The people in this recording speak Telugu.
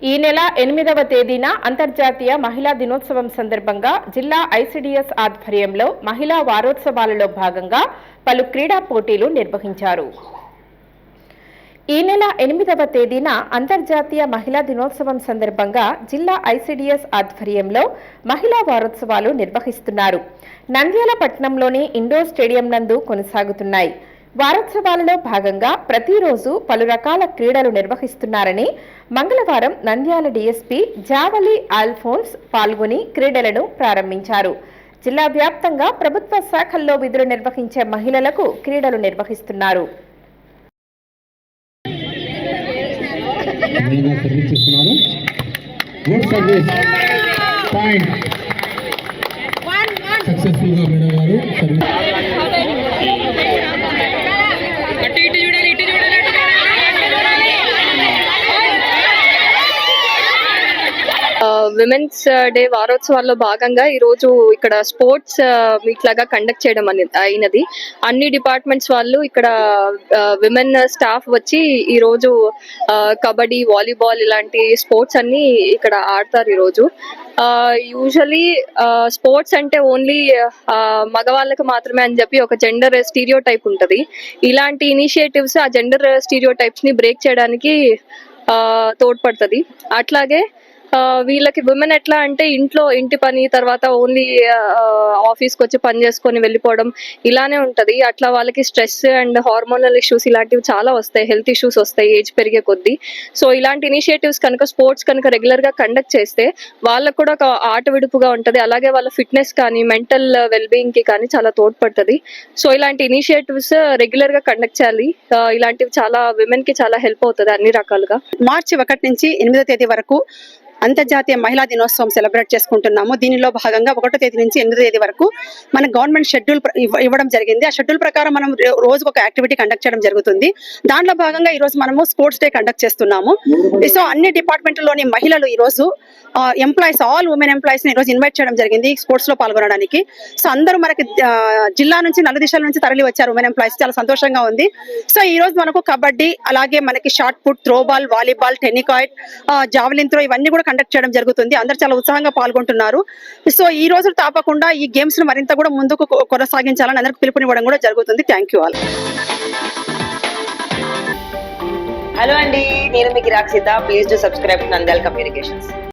ఈ నెల ఎనిమిదవ తేదీన అంతర్జాతీయ మహిళా దినోత్సవం సందర్భంగా జిల్లా ఐసిడిఎస్ ఆధ్వర్యంలో మహిళా వారోత్సవాలలో భాగంగా పలు క్రీడా పోటీలు నిర్వహించారు. ఈ నెల ఎనిమిదవ తేదీన అంతర్జాతీయ మహిళా దినోత్సవం సందర్భంగా జిల్లా ఐసిడిఎస్ ఆధ్వర్యంలో మహిళా వారోత్సవాలు నిర్వహిస్తున్నారు. నంద్యాల పట్టణంలోని ఇండోర్ స్టేడియం నందు కొనసాగుతున్నాయి. వారోత్సవాలలో భాగంగా ప్రతిరోజు పలు రకాల క్రీడలు నిర్వహిస్తున్నారని మంగళవారం నంద్యాల డీఎస్పీ జావలి ఆల్ఫోన్స్ పాల్గొని క్రీడలను ప్రారంభించారు. జిల్లా వ్యాప్తంగా ప్రభుత్వ శాఖల్లో విధులు నిర్వహించే మహిళలకు క్రీడలు నిర్వహిస్తున్నారు. సర్వీస్ పాయింట్ సక్సెస్ఫుల్గా మేడం గారు సర్వీస్ అటు ఇటు చూడాలి ఇటు చూడాలి అటు విమెన్స్ డే uh, వారోత్సవాల్లో భాగంగా ఈ రోజు ఇక్కడ స్పోర్ట్స్ uh, మీట్ లాగా కండక్ట్ చేయడం అనేది అయినది. అన్ని డిపార్ట్మెంట్స్ వాళ్ళు ఇక్కడ uh, విమెన్ స్టాఫ్ వచ్చి ఈ రోజు కబడ్డీ వాలీబాల్ ఇలాంటి స్పోర్ట్స్ అన్ని ఇక్కడ ఆడతారు ఈ రోజు. యూజువలీ స్పోర్ట్స్ అంటే ఓన్లీ మగవాళ్ళకి మాత్రమే అని చెప్పి ఒక జెండర్ స్టీరియో టైప్ ఉంటుంది. ఇలాంటి ఇనిషియేటివ్స్ ఆ జెండర్ స్టీరియో టైప్స్ని బ్రేక్ చేయడానికి తోడ్పడుతుంది. అట్లాగే వీళ్ళకి విమెన్ ఎట్లా అంటే ఇంట్లో ఇంటి పని తర్వాత ఓన్లీ ఆఫీస్కి వచ్చి పని చేసుకొని వెళ్ళిపోవడం ఇలానే ఉంటది. అట్లా వాళ్ళకి స్ట్రెస్ అండ్ హార్మోనల్ ఇష్యూస్ ఇలాంటివి చాలా వస్తాయి. హెల్త్ ఇష్యూస్ వస్తాయి ఏజ్ పెరిగే కొద్దీ. సో ఇలాంటి ఇనిషియేటివ్స్ కనుక స్పోర్ట్స్ కనుక రెగ్యులర్గా కండక్ట్ చేస్తే వాళ్ళకు కూడా ఒక ఆట విడుపుగా ఉంటది. అలాగే వాళ్ళ ఫిట్నెస్ కానీ మెంటల్ వెల్ బీయింగ్కి కానీ చాలా తోడ్పడుతుంది. సో ఇలాంటి ఇనిషియేటివ్స్ రెగ్యులర్గా కండక్ట్ చేయాలి. ఇలాంటివి చాలా విమెన్కి చాలా హెల్ప్ అవుతుంది అన్ని రకాలుగా. మార్చి ఒకటి నుంచి ఎనిమిదో తేదీ వరకు అంతర్జాతీయ మహిళా దినోత్సవం సెలబ్రేట్ చేసుకుంటున్నాము. దీనిలో భాగంగా ఒకటో తేదీ నుంచి ఎనిమిదో తేదీ వరకు మన గవర్నమెంట్ షెడ్యూల్ ఇవ్వడం జరిగింది. ఆ షెడ్యూల్ ప్రకారం మనం రోజు రోజుకు ఒక యాక్టివిటీ కండక్ట్ చేయడం జరుగుతుంది. దాంట్లో భాగంగా ఈ రోజు మనము స్పోర్ట్స్ డే కండక్ట్ చేస్తున్నాము. సో అన్ని డిపార్ట్మెంట్లోని మహిళలు ఈ రోజు ఎంప్లాయీస్ ఆల్ ఉమెన్ ఎంప్లాయీస్ని ఈ రోజు ఇన్వైట్ చేయడం జరిగింది స్పోర్ట్స్లో పాల్గొనడానికి. సో అందరూ మనకి జిల్లా నుంచి నలు దిశల నుంచి తరలి వచ్చారు ఉమెన్ ఎంప్లాయీస్ చాలా సంతోషంగా ఉంది. సో ఈ రోజు మనకు కబడ్డీ అలాగే మనకి shot put throw ball volleyball tennikoit javelin throw ఇవన్నీ కూడా కండక్ట్ చేయడం జరుగుతుంది. అందరు చాలా ఉత్సాహంగా పాల్గొంటున్నారు. సో ఈ రోజు తాపకుండా ఈ గేమ్స్ను మరింత కూడా ముందుకు కొనసాగించాలని అందరికి పిలుపునివ్వడం కూడా జరుగుతుంది. థ్యాంక్ యూ ఆల్ హలో అండి. నేను మీకు Rakshita please to subscribe Nandal communications